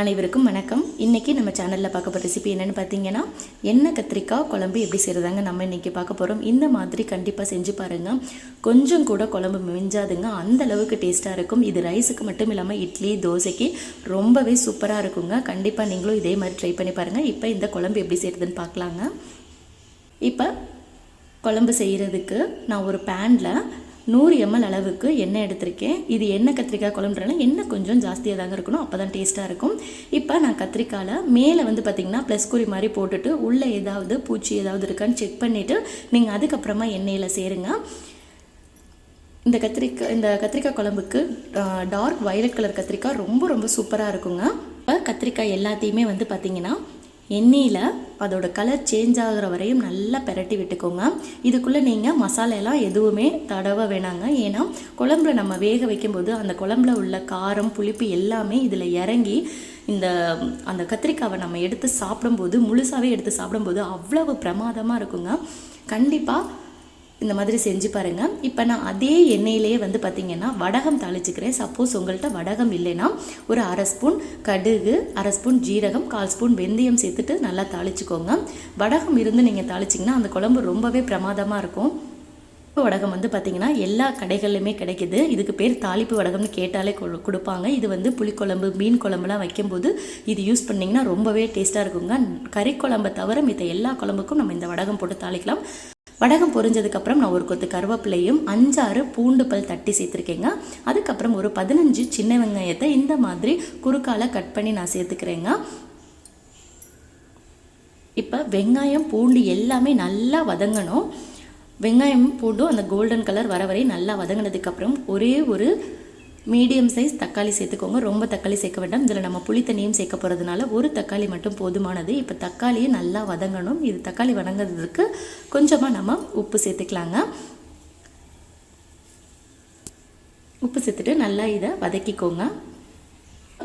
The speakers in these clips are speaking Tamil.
அனைவருக்கும் வணக்கம். இன்றைக்கி நம்ம சேனலில் பார்க்க போகிற ரெசிபி என்னென்னு பார்த்தீங்கன்னா எண்ணெய் கத்திரிக்காய் குழம்பு எப்படி செய்கிறதாங்க நம்ம இன்றைக்கி பார்க்க போகிறோம் இந்த மாதிரி கண்டிப்பாக செஞ்சு பாருங்கள் கொஞ்சம் கூட குழம்பு மிஞ்சாதுங்க. அந்த அளவுக்கு டேஸ்ட்டாக இருக்கும். இது ரைஸுக்கு மட்டும் இல்லாமல் இட்லி தோசைக்கு ரொம்பவே சூப்பராக இருக்குங்க. கண்டிப்பாக நீங்களும் இதே மாதிரி ட்ரை பண்ணி பாருங்கள் இப்போ இந்த குழம்பு எப்படி செய்கிறதுன்னு பார்க்கலாங்க. இப்போ குழம்பு செய்கிறதுக்கு நான் ஒரு பேனில் நூறு எம்எல் அளவுக்கு எண்ணெய் எடுத்திருக்கேன். இது எண்ணெய் கத்திரிக்காய் குழம்புறனால எண்ணெய் கொஞ்சம் ஜாஸ்தியாக தாங்க இருக்கணும். அப்போ தான் டேஸ்ட்டாக இருக்கும். இப்போ நான் கத்திரிக்காயில் மேலே வந்து பார்த்திங்கன்னா ப்ளஸ் குறி மாதிரி போட்டுட்டு உள்ளே ஏதாவது பூச்சி ஏதாவது இருக்கான்னு செக் பண்ணிவிட்டு நீங்கள் அதுக்கப்புறமா எண்ணெயில் சேருங்க. இந்த கத்திரிக்காய் இந்த கத்திரிக்காய் குழம்புக்கு டார்க் வயலட் கலர் கத்திரிக்காய் ரொம்ப ரொம்ப சூப்பராக இருக்குங்க. இப்போ கத்திரிக்காய் எல்லாத்தையுமே வந்து பார்த்திங்கன்னா எண்ணெயில் அதோட கலர் சேஞ்ச் ஆகிற வரையும் நல்லா பெரட்டி விட்டுக்கோங்க. இதுக்குள்ளே நீங்கள் மசாலையெல்லாம் எதுவுமே தடவ வேணாங்க. ஏன்னா குழம்புல நம்ம வேக வைக்கும்போது அந்த குழம்புல உள்ள காரம் புளிப்பு எல்லாமே இதில் இறங்கி இந்த அந்த கத்திரிக்காவை நம்ம எடுத்து சாப்பிடும்போது முழுசாகவே எடுத்து சாப்பிடும்போது அவ்வளவு பிரமாதமாக இருக்குங்க. கண்டிப்பாக இந்த மாதிரி செஞ்சு பாருங்கள் இப்போ நான் அதே எண்ணெயிலேயே வந்து பார்த்திங்கன்னா வடகம் தாளிச்சுக்கிறேன். சப்போஸ் உங்கள்கிட்ட வடகம் இல்லைன்னா ஒரு அரை ஸ்பூன் கடுகு அரை ஸ்பூன் ஜீரகம் கால் ஸ்பூன் வெந்தயம் சேர்த்துட்டு நல்லா தாளிச்சுக்கோங்க. வடகம் இருந்து நீங்கள் தாளிச்சிங்கன்னா அந்த குழம்பு ரொம்பவே பிரமாதமாக இருக்கும். வடகம் வந்து பார்த்திங்கன்னா எல்லா கடைகள்லையுமே கிடைக்கிது. இதுக்கு பேர் தாளிப்பு வடகம்னு கேட்டாலே கொடுப்பாங்க. இது வந்து புளிக்குழம்பு மீன் குழம்புலாம் வைக்கும்போது இது யூஸ் பண்ணிங்கன்னா ரொம்பவே டேஸ்ட்டாக இருக்குங்க. கறி குழம்பை தவிர மித்த எல்லா குழம்புக்கும் நம்ம இந்த வடகம் போட்டு தாளிக்கலாம். வடகம் பொரிஞ்சதுக்கப்புறம் நான் ஒரு கொத்து கருவேப்பிலையும் அஞ்சாறு பூண்டு பல் தட்டி சேர்த்துருக்கேங்க. அதுக்கப்புறம் ஒரு பதினஞ்சு சின்ன வெங்காயத்தை இந்த மாதிரி குறுக்கால கட் பண்ணி நான் சேர்த்துக்கிறேங்க. இப்போ வெங்காயம் பூண்டு எல்லாமே நல்லா வதங்கணும். வெங்காயம் போட்டு அந்த கோல்டன் கலர் வர வரை நல்லா வதங்கினதுக்கப்புறம் ஒரே ஒரு மீடியம் சைஸ் தக்காளி சேர்த்துக்கோங்க. ரொம்ப தக்காளி சேர்க்க வேண்டாம். இதில் நம்ம புளி தண்ணியும் சேர்க்க போகிறதுனால ஒரு தக்காளி மட்டும் போதுமானது. இப்போ தக்காளியை நல்லா வதங்கணும். இது தக்காளி வதங்கிறதுக்கு கொஞ்சமாக நம்ம உப்பு சேர்த்துக்கலாங்க. உப்பு சேர்த்துட்டு நல்லா இதை வதக்கிக்கோங்க.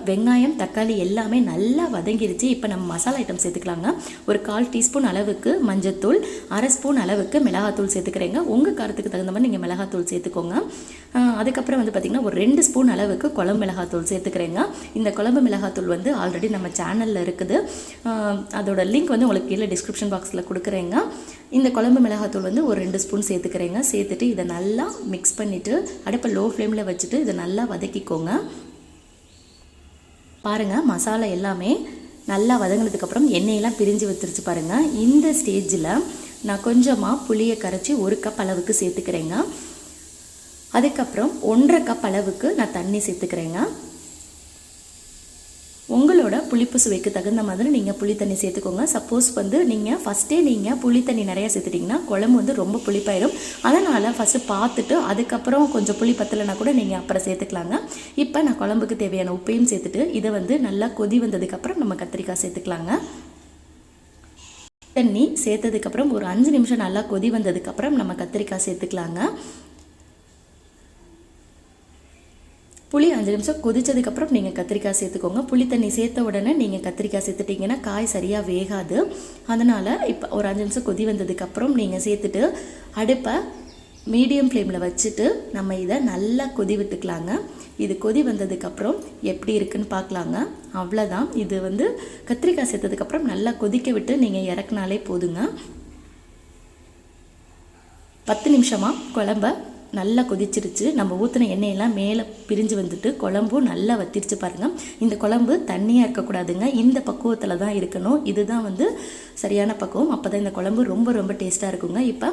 வெங்காயம் தக்காளி எல்லாமே நல்லா வதங்கிருச்சு. இப்போ நம்ம மசாலா ஐட்டம் சேர்த்துக்கலாங்க. ஒரு கால் டீஸ்பூன் அளவுக்கு மஞ்சத்தூள் அரை ஸ்பூன் அளவுக்கு மிளகாத்தூள் சேர்த்துக்கிறேங்க. உங்கள் காரத்துக்கு தகுந்த மாதிரி நீங்கள் மிளகாத்தூள் சேர்த்துக்கோங்க. அதுக்கப்புறம் வந்து பார்த்திங்கன்னா ஒரு ரெண்டு ஸ்பூன் அளவுக்கு குழம்பு மிளகாத்தூள் சேர்த்துக்கிறேங்க. இந்த குழம்பு மிளகாத்தூள் வந்து ஆல்ரெடி நம்ம சேனலில் இருக்குது. அதோட லிங்க் வந்து உங்களுக்கு கீழே டிஸ்கிரிப்ஷன் பாக்ஸில் கொடுக்குறேங்க. இந்த குழம்பு மிளகாத்தூள் வந்து ஒரு ரெண்டு ஸ்பூன் சேர்த்துக்கிறேங்க. சேர்த்துட்டு இதை நல்லா மிக்ஸ் பண்ணிவிட்டு அடுப்பை லோ ஃப்ளேமில் வச்சுட்டு இதை நல்லா வதக்கிக்கோங்க. பாருங்கள் மசாலா எல்லாமே நல்லா வதங்கினதுக்கப்புறம் எண்ணெயெல்லாம் பிரிஞ்சு வச்சிருச்சு பாருங்கள் இந்த ஸ்டேஜில் நான் கொஞ்சமாக புளியை கரைச்சி ஒரு கப் அளவுக்கு சேர்த்துக்கிறேங்க. அதுக்கப்புறம் ஒன்றரை கப் அளவுக்கு நான் தண்ணி சேர்த்துக்கிறேங்க. புளிப்பு சுவைக்கு தகுந்த மாதிரி நீங்கள் புளி தண்ணி சேர்த்துக்கோங்க. சப்போஸ் வந்து நீங்கள் ஃபஸ்ட்டே நீங்கள் புளி தண்ணி நிறையா சேர்த்துட்டிங்கன்னா குழம்பு வந்து ரொம்ப புளிப்பாயிடும் அதனால் ஃபஸ்ட்டு பார்த்துட்டு அதுக்கப்புறம் கொஞ்சம் புளி பத்தலைனா கூட நீங்கள் அப்புறம் சேர்த்துக்கலாங்க. இப்போ நான் குழம்புக்கு தேவையான உப்பையும் சேர்த்துட்டு இதை வந்து நல்லா கொதி வந்ததுக்கப்புறம் நம்ம கத்திரிக்காய் சேர்த்துக்கலாங்க. தண்ணி சேர்த்ததுக்கப்புறம் ஒரு அஞ்சு நிமிஷம் நல்லா கொதி வந்ததுக்கப்புறம் நம்ம கத்திரிக்காய் சேர்த்துக்கலாங்க. புளி அஞ்சு நிமிஷம் கொதிச்சதுக்கப்புறம் நீங்கள் கத்திரிக்காய் சேர்த்துக்கோங்க. புளி தண்ணி சேர்த்த உடனே நீங்கள் கத்திரிக்காய் சேர்த்துட்டிங்கன்னா காய் சரியாக வேகாது. அதனால் இப்போ ஒரு அஞ்சு நிமிஷம் கொதி வந்ததுக்கப்புறம் நீங்கள் சேர்த்துட்டு அடுப்பை மீடியம் ஃப்ளேமில் வச்சுட்டு நம்ம இதை நல்லா கொதி விட்டுக்கலாங்க. இது கொதி வந்ததுக்கப்புறம் எப்படி இருக்குன்னு பார்க்கலாங்க. அவ்வளோதான் இது வந்து கத்திரிக்காய் சேர்த்ததுக்கப்புறம் நல்லா கொதிக்க விட்டு நீங்கள் இறக்குனாலே போதுங்க. பத்து நிமிஷமாக குழம்ப நல்லா கொதிச்சிருச்சு. நம்ம ஊற்றின எண்ணெயெல்லாம் மேலே பிரிஞ்சு வந்துட்டு குழம்பும் நல்லா வத்திருச்சு பாருங்கள் இந்த குழம்பு தண்ணியாக இருக்கக்கூடாதுங்க. இந்த பக்குவத்தில் தான் இருக்கணும். இதுதான் வந்து சரியான பக்குவம். அப்போ தான் இந்த குழம்பு ரொம்ப ரொம்ப டேஸ்ட்டாக இருக்குங்க. இப்போ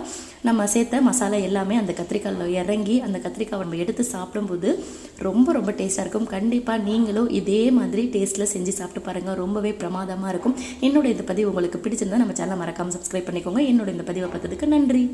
நம்ம சேர்த்த மசாலா எல்லாமே அந்த கத்திரிக்காயில் இறங்கி அந்த கத்திரிக்காய் நம்ம எடுத்து சாப்பிடும்போது ரொம்ப ரொம்ப டேஸ்ட்டாக இருக்கும். கண்டிப்பாக நீங்களும் இதே மாதிரி டேஸ்ட்டில் செஞ்சு சாப்பிட்டு பாருங்கள் ரொம்பவே பிரமாதமாக இருக்கும். என்னோட இந்த பதிவு உங்களுக்கு பிடிச்சிருந்தா நம்ம சேனலை மறக்காமல் சப்ஸ்கிரைப் பண்ணிக்கோங்க. என்னோட இந்த பதிவை பார்த்ததுக்கு நன்றி.